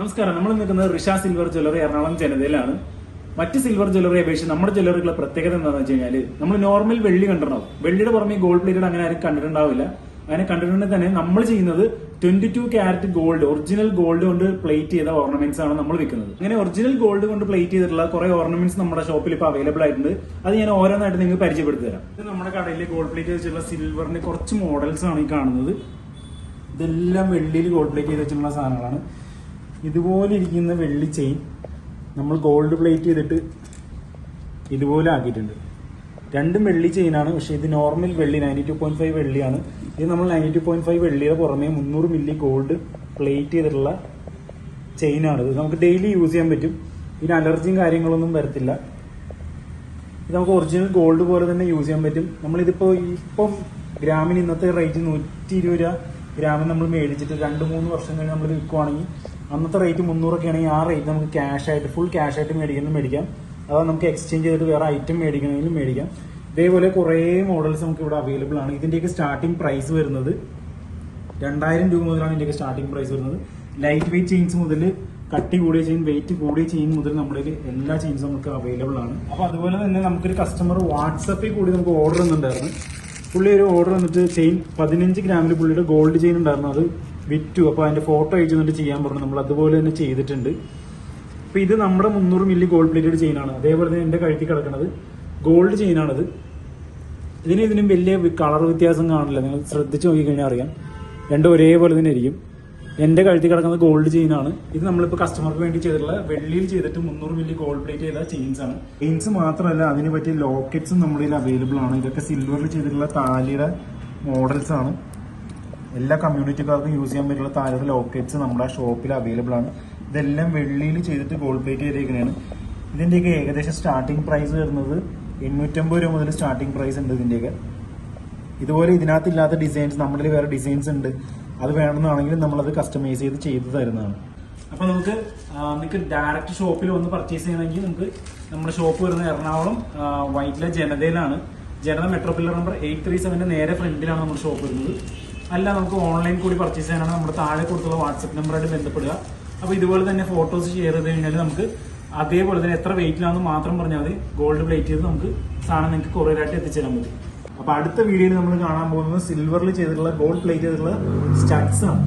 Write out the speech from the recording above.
നമസ്കാരം. നമ്മൾ നിൽക്കുന്നത് ഋഷ സിൽവർ ജ്വല്ലറി എറണാകുളം ജനതയിലാണ്. മറ്റ് സിൽവർ ജ്വല്ലറി അപേക്ഷിച്ച് നമ്മുടെ ജ്വല്ലറികളുടെ പ്രത്യേകത എന്താണെന്ന് വെച്ച് കഴിഞ്ഞാൽ നമ്മൾ നോർമൽ വെള്ളി കണ്ടിട്ടുണ്ടാവും. വെള്ളിയുടെ പുറമെ ഗോൾഡ് പ്ലേറ്റഡ് അങ്ങനെ ആരും കണ്ടിട്ടുണ്ടാവില്ല. അങ്ങനെ കണ്ടിട്ടുണ്ടെങ്കിൽ തന്നെ നമ്മൾ ചെയ്യുന്നത് twenty two carat gold original gold കൊണ്ട് പ്ലേറ്റ് ചെയ്ത ഓർണമെന്റ്സ് ആണ് നമ്മൾ വിൽക്കുന്നത് അങ്ങനെ ഒറിജിനൽ ഗോൾഡ് കൊണ്ട് പ്ലേറ്റ് ചെയ്തിട്ടുള്ള കുറെ ഓർണമെന്റ്സ് നമ്മുടെ ഷോപ്പിൽ ഇപ്പോൾ അവൈലബിൾ ആയിട്ടുണ്ട്. അത് ഞാൻ ഓരോന്നായിട്ട് നിങ്ങൾക്ക് പരിചയപ്പെടുത്തി തരാം. ഇത് നമ്മുടെ കടയിൽ ഗോൾഡ് പ്ലേറ്റ് വെച്ചിട്ടുള്ള സിൽവറിന്റെ കുറച്ച് മോഡൽസ് ആണ് ഈ കാണുന്നത്. ഇതെല്ലാം വെള്ളിയിൽ ഗോൾഡ് പ്ലേറ്റ് ചെയ്ത് വെച്ചിട്ടുള്ള സാധനങ്ങളാണ്. ഇതുപോലെ ഇരിക്കുന്ന വെള്ളി ചെയിൻ നമ്മൾ ഗോൾഡ് പ്ലേറ്റ് ചെയ്തിട്ട് ഇതുപോലെ ആക്കിയിട്ടുണ്ട്. രണ്ടും വെള്ളി ചെയിനാണ് പക്ഷേ ഇത് നോർമൽ വെള്ളി നയന്റി ടു പോയിന്റ് ഫൈവ് വെള്ളിയാണ്. ഇത് നമ്മൾ നയന്റി ടു പോയിന്റ് ഫൈവ് വെള്ളിയുടെ പുറമേ മുന്നൂറ് മില്ലി ഗോൾഡ് പ്ലേറ്റ് ചെയ്തിട്ടുള്ള ചെയിനാണ് ഇത് നമുക്ക് ഡെയിലി യൂസ് ചെയ്യാൻ പറ്റും. ഇതിന് അലർജിയും കാര്യങ്ങളൊന്നും വരത്തില്ല. ഇത് നമുക്ക് ഒറിജിനൽ ഗോൾഡ് പോലെ തന്നെ യൂസ് ചെയ്യാൻ പറ്റും. നമ്മളിതിപ്പോൾ ഇപ്പം ഗ്രാമിന് ഇന്നത്തെ റേറ്റ് നൂറ്റി ഇരുപത് രൂപ ഗ്രാമിന് നമ്മൾ മേടിച്ചിട്ട് രണ്ട് മൂന്ന് വർഷം കഴിഞ്ഞ് നമ്മൾ വിൽക്കുവാണെങ്കിൽ അന്നത്തെ റേറ്റ് മുന്നൂറൊക്കെ ആണെങ്കിൽ ആ റേറ്റ് നമുക്ക് ക്യാഷ് ആയിട്ട് ഫുൾ ക്യാഷ് ആയിട്ട് മേടിക്കുന്നതും മേടിക്കാം. അതാ നമുക്ക് എക്സ്ചേഞ്ച് ചെയ്തിട്ട് വേറെ ഐറ്റം മേടിക്കണമെങ്കിലും മേടിക്കാം. ഇതേപോലെ കുറേ മോഡൽസ് നമുക്ക് ഇവിടെ അവൈലബിൾ ആണ്. ഇതിന്റെയൊക്കെ സ്റ്റാർട്ടിംഗ് പ്രൈസ് വരുന്നത് രണ്ടായിരം രൂപ മുതലാണ് ഇതിന്റെയൊക്കെ സ്റ്റാർട്ടിംഗ് പ്രൈസ് വരുന്നത്. ലൈറ്റ് വെയിറ്റ് ചെയിൻസ് മുതൽ കട്ടി കൂടിയ ചെയിൻ വെയിറ്റ് കൂടിയ ചെയിൻ മുതൽ നമ്മുടെ എല്ലാ ചെയിൻസും നമുക്ക് അവൈലബിൾ ആണ്. അപ്പോൾ അതുപോലെ തന്നെ നമുക്കൊരു കസ്റ്റമർ വാട്സപ്പിൽ കൂടി നമുക്ക് ഓർഡർ തന്നിട്ടുണ്ടായിരുന്നു. പുള്ളി ഒരു ഓർഡർ വന്നിട്ട് ചെയിൻ പതിനഞ്ച് ഗ്രാമിൽ പുള്ളിയുടെ ഗോൾഡ് ചെയിൻ ഉണ്ടായിരുന്നു. അത് വിറ്റു. അപ്പോൾ അതിന്റെ ഫോട്ടോ അയച്ചു തന്നിട്ട് ചെയ്യാൻ പറഞ്ഞു. നമ്മൾ അതുപോലെ തന്നെ ചെയ്തിട്ടുണ്ട്. അപ്പോൾ ഇത് നമ്മുടെ മുന്നൂറ് മില്ലി ഗോൾഡ് പ്ലേറ്റഡ് ചെയിനാണ് അതേപോലെ തന്നെ എന്റെ കഴുത്തിൽ കിടക്കുന്നത് ഗോൾഡ് ചെയിനാണത് ഇതിന് ഇതിനും വലിയ കളർ വ്യത്യാസം കാണില്ല. നിങ്ങൾ ശ്രദ്ധിച്ച് നോക്കിക്കഴിഞ്ഞാൽ അറിയാം. രണ്ടും ഒരേപോലെ തന്നെ ഇരിക്കും. എന്റെ കഴുത്തിൽ കിടക്കുന്നത് ഗോൾഡ് ചെയിനാണ് ഇത് നമ്മളിപ്പോൾ കസ്റ്റമർക്ക് വേണ്ടി ചെയ്തിട്ടുള്ള വെള്ളിയിൽ ചെയ്തിട്ട് മുന്നൂറ് മില്ലി ഗോൾഡ് പ്ലേറ്റ് ചെയ്ത ചെയിൻസ് ആണ്. ചെയിൻസ് മാത്രമല്ല അതിന് പറ്റിയ ലോക്കറ്റ്സും നമ്മുടെ അവൈലബിൾ ആണ്. ഇതൊക്കെ സിൽവറിൽ ചെയ്തിട്ടുള്ള താലിയുടെ മോഡൽസ് ആണ്. എല്ലാ കമ്മ്യൂണിറ്റിക്കാർക്കും യൂസ് ചെയ്യാൻ പറ്റുന്ന താഴത്തെ ലോക്കറ്റ്സ് നമ്മുടെ ഷോപ്പിൽ അവൈലബിൾ ആണ്. ഇതെല്ലാം വെള്ളിയിൽ ചെയ്തിട്ട് ഗോൾഡ് പ്ലേറ്റ് ചെയ്തേക്കുന്നതാണ്. ഇതിന്റെയൊക്കെ ഏകദേശം സ്റ്റാർട്ടിംഗ് പ്രൈസ് വരുന്നത് എണ്ണൂറ്റമ്പത് രൂപ മുതൽ സ്റ്റാർട്ടിംഗ് പ്രൈസ് ഉണ്ട് ഇതിന്റെയൊക്കെ ഇതുപോലെ ഇതിനകത്ത് ഇല്ലാത്ത ഡിസൈൻസ് നമ്മുടെ വേറെ ഡിസൈൻസ് ഉണ്ട്. അത് വേണമെന്നാണെങ്കിൽ നമ്മളത് കസ്റ്റമൈസ് ചെയ്ത് ചെയ്ത് തരുന്നതാണ്. അപ്പോൾ നമുക്ക് നിങ്ങൾക്ക് ഡയറക്റ്റ് ഷോപ്പിൽ വന്ന് പർച്ചേസ് ചെയ്യണമെങ്കിൽ നമുക്ക് നമ്മുടെ ഷോപ്പ് വരുന്നത് Ernakulam Vyttila ജനതയിലാണ്. Janatha metro pillar number eight three സെവന്റെ നേരെ ഫ്രണ്ടിലാണ് നമ്മുടെ ഷോപ്പ് വരുന്നത്. അല്ല നമുക്ക് ഓൺലൈൻ കൂടി പർച്ചേസ് ചെയ്യാനാണ് നമ്മുടെ താഴെ കൊടുത്തുള്ള വാട്സപ്പ് നമ്പറായിട്ട് ബന്ധപ്പെടുക. അപ്പോൾ ഇതുപോലെ തന്നെ ഫോട്ടോസ് ഷെയർ ചെയ്ത് കഴിഞ്ഞാൽ നമുക്ക് അതേപോലെ തന്നെ എത്ര വെയിറ്റിലാണെന്ന് മാത്രം പറഞ്ഞാൽ മതി. ഗോൾഡ് പ്ലേറ്റ് ചെയ്ത് നമുക്ക് സാധനം നിങ്ങൾക്ക് കൊറിയറായിട്ട് എത്തിച്ചേരാൻ പറ്റും. അപ്പൊ അടുത്ത വീഡിയോയിൽ നമ്മൾ കാണാൻ പോകുന്നത് സിൽവറിൽ ചെയ്തിട്ടുള്ള ഗോൾഡ് പ്ലേറ്റ് ചെയ്തിട്ടുള്ള സ്റ്റഡ്സ് ആണ്.